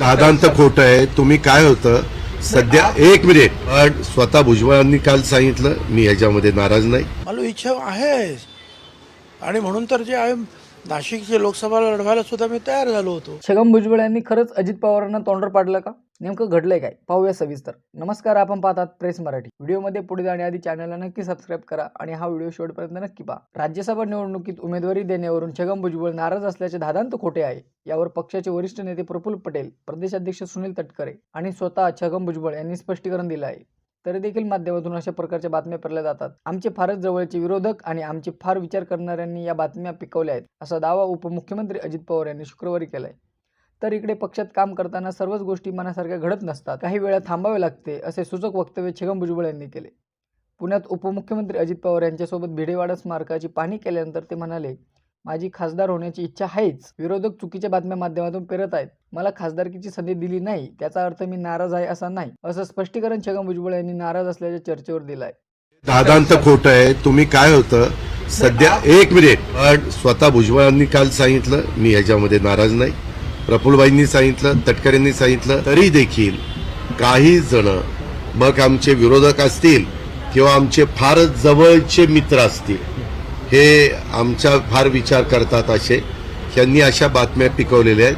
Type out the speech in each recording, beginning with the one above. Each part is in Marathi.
दादांत खोट आहे. तुम्ही काय होतं? सध्या एक मिनिट पण स्वतः भुजबळांनी काल सांगितलं मी याच्यामध्ये नाराज नाही. मला इच्छा आहे. आणि म्हणून तर जे आहे नाशिकची लोकसभा लढवायला सुद्धा मी तयार झालो होतो. छगन भुजबळ यांनी खरंच अजित पवारांना तोंडवर पाडलं का? नेमकं घडलंय काय? पाहूया सविस्तर. नमस्कार आपण पाहतात प्रेस मराठी. व्हिडिओमध्ये पुढे जाण्याआधी चॅनलला नक्की सबस्क्राईब करा आणि हा व्हिडिओ शेवटपर्यंत नक्की पहा. राज्यसभा निवडणुकीत उमेदवारी देण्यावरून छगन भुजबळ नाराज असल्याचे धादांत खोटे आहे. यावर पक्षाचे वरिष्ठ नेते प्रफुल्ल पटेल प्रदेशाध्यक्ष सुनील तटकरे आणि स्वतः छगन भुजबळ यांनी स्पष्टीकरण दिलं आहे. तरी देखील माध्यमातून अशा प्रकारच्या बातम्या पडल्या जातात. आमचे फारच जवळचे विरोधक आणि आमचे फार विचार करणाऱ्यांनी या बातम्या पिकवल्या आहेत असा दावा उपमुख्यमंत्री अजित पवार यांनी शुक्रवारी केलाय. तर इकडे पक्षात काम करताना सर्वच गोष्टी मनासारख्या घडत नसतात. काही वेळा थांबावे लागते असे सूचक वक्तव्य छगन भुजबळ यांनी केले. पुण्यात उपमुख्यमंत्री अजित पवार यांच्यासोबत भिडेवाडा स्मारकाची पाहणी केल्यानंतर ते म्हणाले माझी खासदार होण्याची इच्छा आहेच. विरोधक चुकीच्या बातम्या माध्यमातून पेरत आहेत. मला खासदारकीची संधी दिली नाही. त्याचा अर्थ मी नाराज आहे असा नाही. असं स्पष्टीकरण छगन भुजबळ यांनी नाराज असल्याच्या चर्चेवर दिलं आहे दादांत खोट आहे. तुम्ही काय होतं? सध्या एक मिनिट. पण स्वतः भुजबळांनी काल सांगितलं मी याच्यामध्ये नाराज नाही. प्रफुल्लबाईंनी सांगितलं तटकरेंनी सांगितलं तरी देखील काही जण मग आमचे विरोधक असतील किंवा आमचे फारच जवळचे मित्र असतील हे आमचा फार विचार करतात असे. यांनी अशा बातम्या पिकवलेल्या आहेत.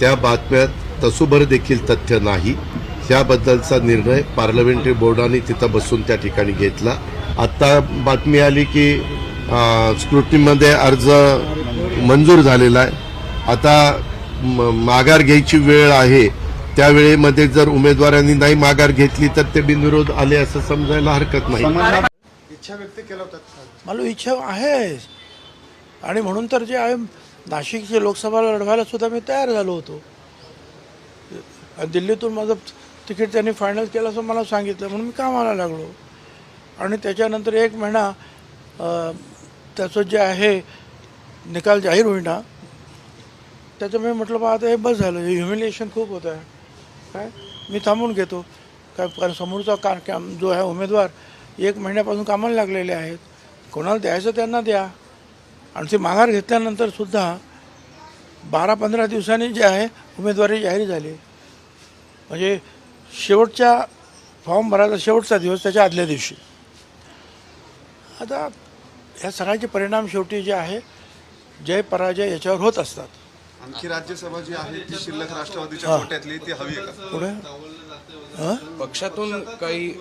त्या बातम्यात तसुभर देखील तथ्य नाही. त्याबद्दलचा निर्णय पार्लमेंटरी बोर्डाने तिथं बसून त्या ठिकाणी घेतला. आता बातमी आली की स्क्रुटनीमध्ये अर्ज मंजूर झालेला आहे. आता माघार घ्यायची वेळ आहे त्या वेळेमध्ये जर उमेदवारांनी नाही माघार घेतली तर ते बिनविरोध आले असं समजायला हरकत नाही. इच्छा व्यक्त केल्या होत्या. मला इच्छा आहे. आणि म्हणून तर जे आहे नाशिकची लोकसभा लढवायला सुद्धा मी तयार झालो होतो. आणि दिल्लीतून माझं तिकीट त्यांनी फायनल केलं असं मला सांगितलं म्हणून मी कामाला लागलो. आणि त्याच्यानंतर एक महिना अं, त्याचं जे आहे निकाल जाहीर होईना. त्याचं म्हटलं बा आता हे बस झालं. हे ह्युमिलिएशन खूप होत आहे. काय? मी थांबून घेतो. काय? कारण समोरचा का काम जो आहे उमेदवार एक महिन्यापासून कामाला लागलेले आहेत. कोणाला द्यायचं त्यांना द्या. आणि ती माघार घेतल्यानंतर सुद्धा बारा पंधरा दिवसांनी जे आहे उमेदवारी जाहीर झाली. म्हणजे शेवटच्या फॉर्म भरायचा शेवटचा दिवस त्याच्या आदल्या दिवशी. आता ह्या सगळ्याचे परिणाम शेवटी जे आहे जय पराजय याच्यावर होत असतात. आणखी राज्यसभा जी आहे ती शिल्लक राष्ट्रवादीच्या कोट्यातली ती हवी आहे का? पुढे? हं? पक्षातून काही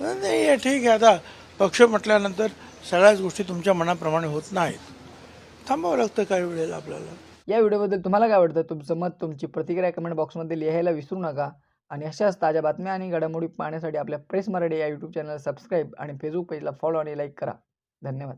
नाही हे ठीक आहे. आता पक्ष म्हटल्यानंतर सगळ्याच गोष्टी तुमच्या मनाप्रमाणे होत नाहीत. थांबावं लागतं काही वेळेला आपल्याला. या व्हिडिओबद्दल तुम्हाला काय वाटतं? तुमचं मत तुमची प्रतिक्रिया कमेंट बॉक्समध्ये लिहायला विसरू नका. आणि अशाच ताज्या बातम्या आणि घडामोडी पाहण्यासाठी आपल्या प्रेस मराठी या यूट्यूब चॅनल सबस्क्राईब आणि फेसबुक पेजला फॉलो आणि लाईक करा. धन्यवाद.